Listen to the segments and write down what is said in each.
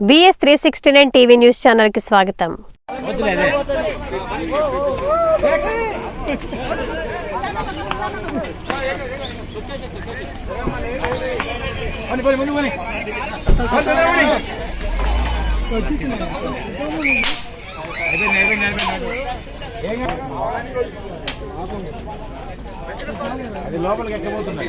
VS three sixty nine TV news ఛానల్కి స్వాగతం అది. లోపలికి ఎక్కబోతున్నాయి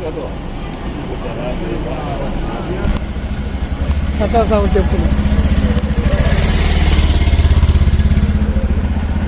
笹藤さんお気をつけ。